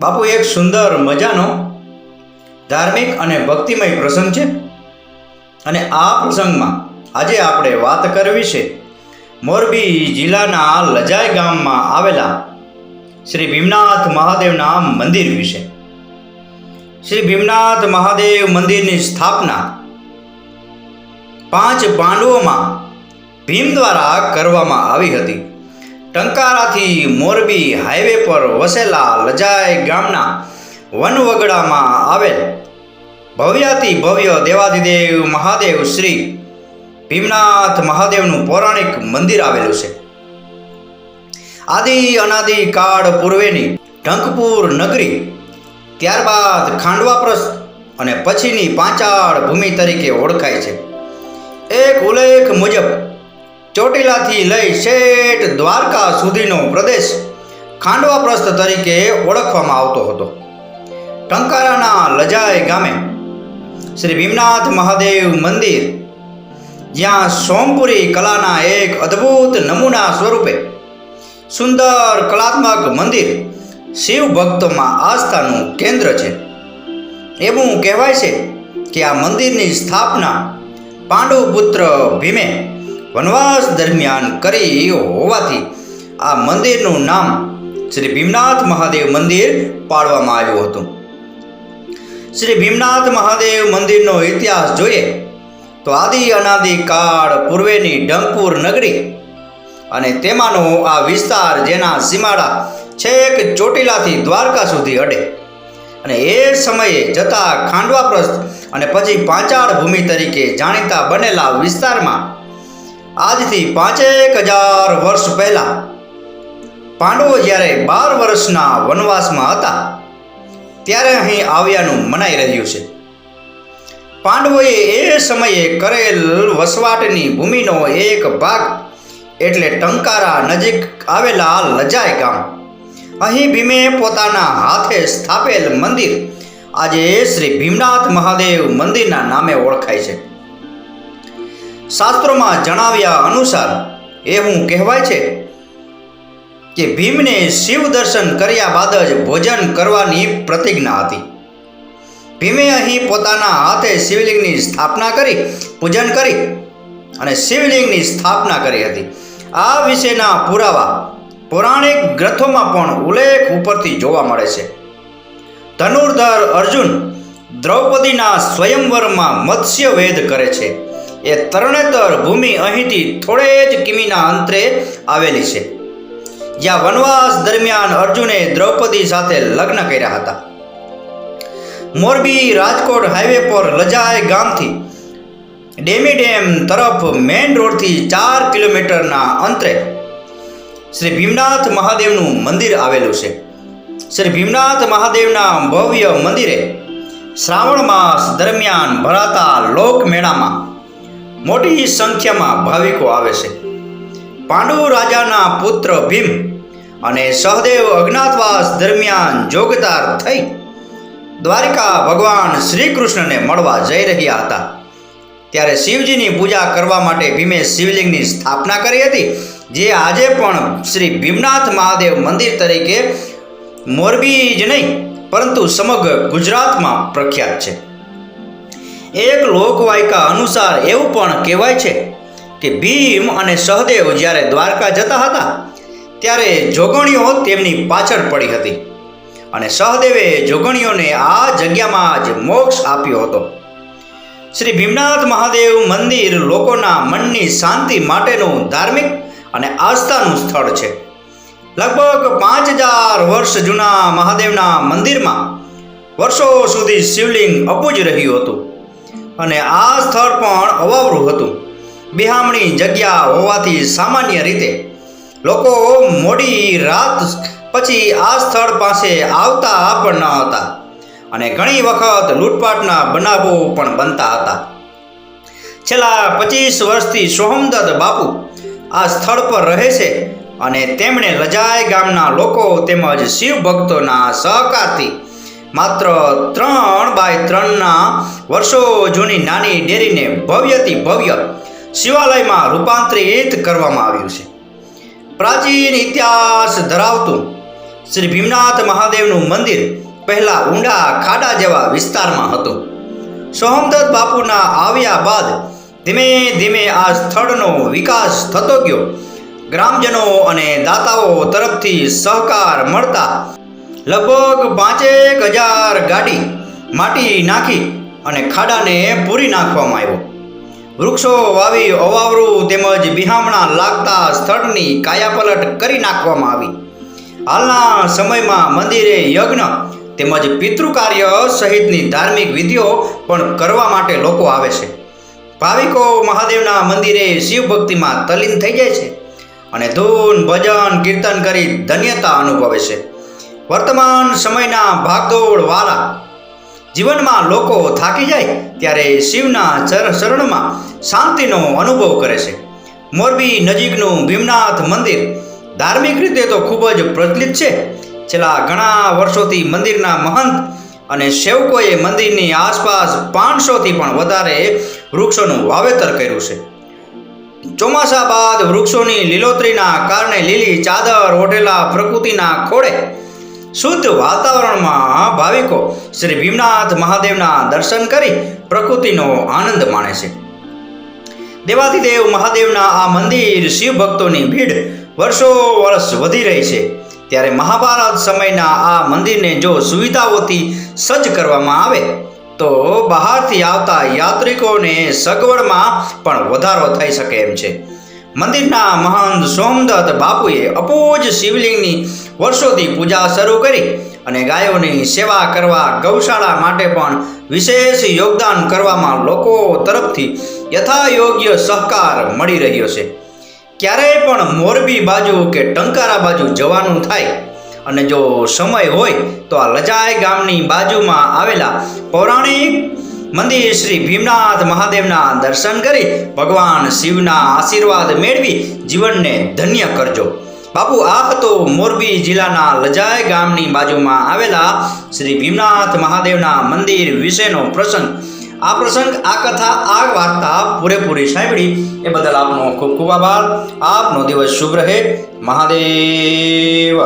બાપુ, એક સુંદર મજાનો ધાર્મિક અને ભક્તિમય પ્રસંગ છે. અને આ પ્રસંગમાં આજે આપણે વાત કરવી છે મોરબી જિલ્લાના લજાઈ ગામમાં આવેલા શ્રી ભીમનાથ મહાદેવના મંદિર વિશે. શ્રી ભીમનાથ મહાદેવ મંદિરની સ્થાપના પાંચ પાંડવોમાં ભીમ દ્વારા કરવામાં આવી હતી. ટંકારાથી મોરબી હાઈવે પર વસેલા લજાય ગામના વનવગડામાં આવેલ ભવ્યાતિ ભવ્ય દેવાધિદેવ મહાદેવ શ્રી ભીમનાથ મહાદેવનું પૌરાણિક મંદિર આવેલું છે. આદિ અનાદિ કાળ પૂર્વેની ટંકપુર નગરી ત્યારબાદ ખાંડવાપ્રસ્થ અને પછીની પાંચાળ ભૂમિ તરીકે ઓળખાય છે. એક ઉલ્લેખ મુજબ ચોટીલાથી લઈ શેઠ દ્વારકા સુધીનો પ્રદેશ ખાંડવા પ્રસ્થ તરીકે ઓળખવામાં આવતો હતો. ટંકારાના લજાય ગામે શ્રી ભીમનાથ મહાદેવ મંદિર, જ્યાં સોમપુરી કલાના એક અદ્ભુત નમૂના સ્વરૂપે સુંદર કલાત્મક મંદિર શિવ ભક્તોમાં આસ્થાનું કેન્દ્ર છે. એવું કહેવાય છે કે આ મંદિરની સ્થાપના પાંડુ પુત્ર ભીમે વનવાસ દરમિયાન કરી હોવાથી આ મંદિરનું નામ શ્રી ભીમનાથ મહાદેવ મંદિર પાડવામાં આવ્યું હતું. શ્રી ભીમનાથ મહાદેવ મંદિરનો ઇતિહાસ જોઈએ તો આદિ અનાદિ કાળ પૂર્વેની ડંકપુર નગરી અને તેમાંનો આ વિસ્તાર જેના સીમાડા છેક ચોટીલાથી દ્વારકા સુધી અડે અને એ સમયે જતા ખાંડવાપ્રસ્થ અને પછી પાંચાળ ભૂમિ તરીકે જાણીતા બનેલા વિસ્તારમાં આજથી પાંચેક હજાર વર્ષ પહેલા પાંડવો જ્યારે બાર વર્ષના વનવાસમાં હતા, ત્યારે અહીં આવ્યાનું મનાઈ રહ્યું છે. પાંડવોએ એ સમયે કરેલ વસવાટની ભૂમિનો એક ભાગ એટલે ટંકારા નજીક આવેલા લજાય ગામ. અહીં ભીમે પોતાના હાથે સ્થાપેલ મંદિર આજે શ્રી ભીમનાથ મહાદેવ મંદિરના નામે ઓળખાય છે. શાસ્ત્રોમાં જણાવ્યા અનુસાર એવું કહેવાય છે કે ભીમને શિવ દર્શન કર્યા બાદ જ ભોજન કરવાની પ્રતિજ્ઞા હતી. ભીમે અહીં પોતાના હાથે શિવલિંગની સ્થાપના કરી, પૂજન કરી અને શિવલિંગની સ્થાપના કરી હતી. આ વિશેના પુરાવા પૌરાણિક ગ્રંથોમાં પણ ઉલ્લેખ ઉપરથી જોવા મળે છે. ધનુર્ધર અર્જુન દ્રૌપદીના સ્વયંવરમાં મત્સ્ય વેદ કરે છે. એ તરણેતર ભૂમિ અહીંથી થોડે જ કિમીના અંતરે આવેલી છે. જ્યાં વનવાસ દરમિયાન અર્જુને દ્રૌપદી સાથે લગ્ન કર્યા હતા. મોરબી રાજકોટ હાઈવે પર લજાય ગામથી ડેમી ડેમ તરફ મેઇન રોડથી ચાર કિલોમીટરના અંતરે શ્રી ભીમનાથ મહાદેવનું મંદિર આવેલું છે. શ્રી ભીમનાથ મહાદેવના ભવ્ય મંદિરે શ્રાવણ માસ દરમિયાન ભરાતા લોકમેળામાં મોટી સંખ્યામાં ભાવિકો આવે છે. પાંડુ રાજાના પુત્ર ભીમ અને સહદેવ અજ્ઞાતવાસ દરમિયાન જોગતાર થઈ દ્વારિકા ભગવાન શ્રી કૃષ્ણને મળવા જઈ રહ્યા હતા. ત્યારે શિવજીની પૂજા કરવા માટે ભીમે શિવલિંગની સ્થાપના કરી હતી, જે આજે પણ શ્રી ભીમનાથ મહાદેવ મંદિર તરીકે મોરબી જ નહીં, પરંતુ સમગ્ર ગુજરાતમાં પ્રખ્યાત છે. એક લોકવાયકા અનુસાર એવું પણ કહેવાય છે કે ભીમ અને સહદેવ જ્યારે દ્વારકા જતા હતા, ત્યારે જોગણીઓ તેમની પાછળ પડી હતી અને સહદેવે જોગણીઓને આ જગ્યામાં જ મોક્ષ આપ્યો હતો. શ્રી ભીમનાથ મહાદેવ મંદિર લોકોના મનની શાંતિ માટેનું ધાર્મિક અને આસ્થાનું સ્થળ છે. લગભગ પાંચ હજાર વર્ષ જૂના મહાદેવના મંદિરમાં વર્ષો સુધી શિવલિંગ અબુજ રહ્યું હતું. અને આ સ્થળ પણ અવાવરું હતું. બિહામણી જગ્યા હોવાથી સામાન્ય રીતે લોકો મોડી રાત પછી આ સ્થળ પાસે આવતા પણ ન હતા અને ઘણી વખત લૂંટપાટના બનાવો પણ બનતા હતા. છેલ્લા પચીસ વર્ષથી સોહમદત્ત બાપુ આ સ્થળ પર રહે છે અને તેમણે લજાય ગામના લોકો તેમજ શિવ ભક્તોના સહકારથી માત્ર ત્રણ બાય ત્રણના વર્ષો જૂની નાની ડેરીને ભવ્યથી ભવ્ય શિવાલયમાં રૂપાંતરિત કરવામાં આવ્યું છે. પ્રાચીન ઇતિહાસ ધરાવતું શ્રી ભીમનાથ મહાદેવનું મંદિર પહેલા ઊંડા ખાડા જેવા વિસ્તારમાં હતું. સોહમદત્ત બાપુના આવ્યા બાદ ધીમે ધીમે આ સ્થળનો વિકાસ થતો ગયો. ગ્રામજનો અને દાતાઓ તરફથી સહકાર મળતા લગભગ પાંચેક હજાર ગાડી માટી નાખી અને ખાડાને પૂરી નાખવામાં આવ્યો. વૃક્ષો, વાવી, અવાવરું તેમજ બિહામણા લાગતા સ્થળની કાયાપલટ કરી નાખવામાં આવી. હાલના સમયમાં મંદિરે યજ્ઞ તેમજ પિતૃકાર્ય સહિતની ધાર્મિક વિધિઓ પણ કરવા માટે લોકો આવે છે. ભાવિકો મહાદેવના મંદિરે શિવ ભક્તિમાં તલીન થઈ જાય છે અને ધૂન, ભજન, કીર્તન કરી ધન્યતા અનુભવે છે. વર્તમાન સમયના ભાગદોડ વાળા જીવનમાં લોકો થાકી જાય ત્યારે શિવના શરણમાં શાંતિનો અનુભવ કરે છે. મોરબી નજીકનું ભીમનાથ મંદિર ધાર્મિક રીતે તો ખૂબ જ પ્રચલિત છે. છેલ્લા ઘણા વર્ષોથી મંદિરના મહંત અને સેવકોએ મંદિરની આસપાસ પાંચસોથી પણ વધારે વૃક્ષોનું વાવેતર કર્યું છે. ચોમાસા બાદ વૃક્ષોની લીલોતરીના કારણે લીલી ચાદર ઓઢેલા પ્રકૃતિના ખોળે શુદ્ધ વાતાવરણમાં ભાવિકો શ્રી ભીમનાથ મહાદેવના દર્શન કરી પ્રકૃતિનો આનંદ માણે છે. દેવાધિદેવ મહાદેવના આ મંદિર શિવ ભક્તોની ભીડ વર્ષો વર્ષ વધી રહી છે. ત્યારે મહાભારત સમયના આ મંદિરને જો સુવિધાઓથી સજ્જ કરવામાં આવે, તો બહારથી આવતા યાત્રિકોને સગવડમાં પણ વધારો થઈ શકે એમ છે. મંદિરના મહંત સોમદત્ત બાપુએ અપૂજ શિવલિંગની વર્ષોથી પૂજા શરૂ કરી અને ગાયોની સેવા કરવા ગૌશાળા માટે પણ વિશેષ યોગદાન કરવામાં લોકો તરફથી યથાયોગ્ય સહકાર મળી રહ્યો છે. ક્યારેય પણ મોરબી બાજુ કે ટંકારા બાજુ જવાનું થાય અને જો સમય હોય તો આ લજાય ગામની બાજુમાં આવેલા પૌરાણિક મંદિર શ્રી ભીમનાથ મહાદેવના દર્શન કરી ભગવાન શિવના આશીર્વાદ મેળવી જીવનને ધન્ય કરજો. બાપુ, આ હતો મોરબી જિલ્લાના લજાય ગામની બાજુમાં આવેલા શ્રી ભીમનાથ મહાદેવના મંદિર વિશેનો પ્રસંગ. આ પ્રસંગ, આ કથા, આ વાર્તા પૂરેપૂરી સાંભળી એ બદલ આપનો ખૂબ ખૂબ આભાર. આપનો દિવસ શુભ રહે. મહાદેવ